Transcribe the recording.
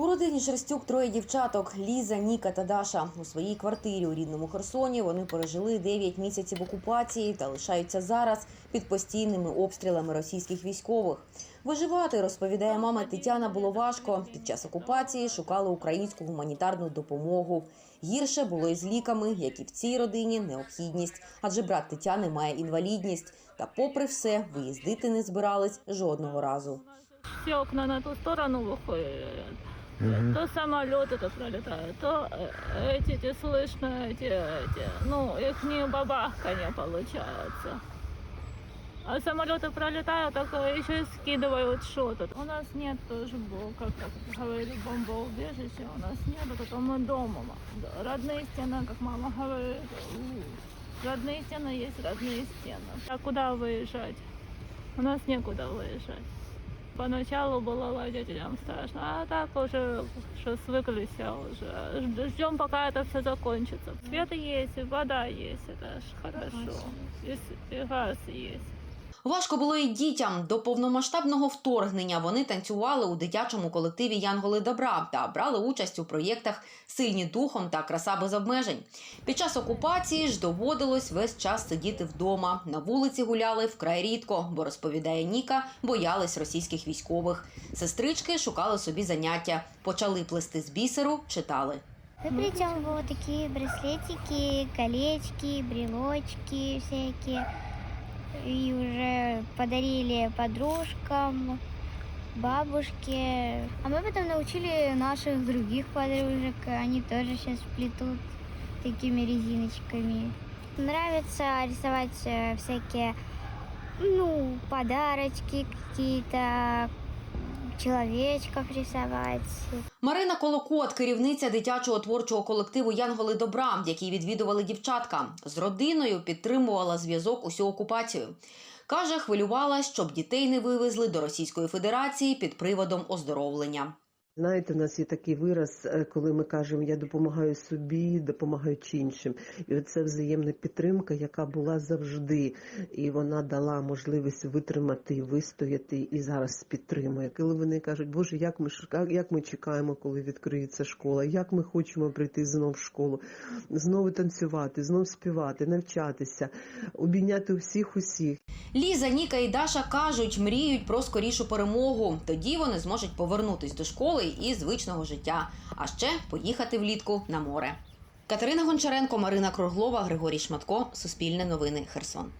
У родині Шерстюк троє дівчаток Ліза, Ніка та Даша. У своїй квартирі у рідному Херсоні вони пережили 9 місяців окупації та лишаються зараз під постійними обстрілами російських військових. Виживати, розповідає мама Тетяна, було важко. Під час окупації шукали українську гуманітарну допомогу. Гірше було із ліками, як і в цій родині необхідність, адже брат Тетяни має інвалідність. Та, попри все, виїздити не збирались жодного разу. все окна на ту сторону выходят. То самолеты это пролетают, то э, эти, эти слышно, эти, эти, ну, их не бабахканье получается. А самолеты пролетают, так еще и скидывают что-то. У нас нет тоже, как так говорили, бомбоубежища, у нас нет, только мы дома. Родные стены, как мама говорит, родные стены есть родные стены. А куда выезжать? У нас некуда выезжать. Поначалу было водителям страшно, а так уже что свыклись уже. Ж- Ждем, пока это все закончится. Свет есть, и вода есть, это ж хорошо. И, с- и газ есть. Важко було і дітям. До повномасштабного вторгнення вони танцювали у дитячому колективі Янголи добра та брали участь у проєктах Сильні духом та краса без обмежень. Під час окупації ж доводилось весь час сидіти вдома. На вулиці гуляли вкрай рідко, бо розповідає Ніка, боялись російських військових. Сестрички шукали собі заняття, почали плести з бісеру, читали. Мы плетем вот такие браслетики, колечки, брелочки всякие. И уже подарили подружкам, бабушке. А мы потом научили наших других подружек. Они тоже сейчас плетут такими резиночками. Нравится рисовать э, всякие, ну, подарочки какие-то, человечков рисовать. Марина Колокот, керівниця дитячого творчого колективу Янголи добра, який відвідували дівчатка. З родиною підтримувала зв'язок усю окупацію. Каже, хвилювала, щоб дітей не вивезли до Російської Федерації під приводом оздоровлення. Знаєте, у нас є такий вираз, е, коли ми кажемо я допомагаю собі, допомагаючи іншим. І оце взаємна підтримка, яка була завжди, і вона дала можливість витримати, вистояти і зараз підтримує. Коли вони кажуть, Боже, як ми як ми чекаємо, коли відкриється школа, як ми хочемо прийти знов в школу, знову танцювати, знов співати, навчатися, обійняти всіх усіх. Ліза, Ніка і Даша кажуть, мріють про скорішу перемогу. Тоді вони зможуть повернутись до школи і звичного життя, а ще поїхати влітку на море. Катерина Гончаренко, Марина Круглова, Григорій Шматко. Суспільне новини. Херсон.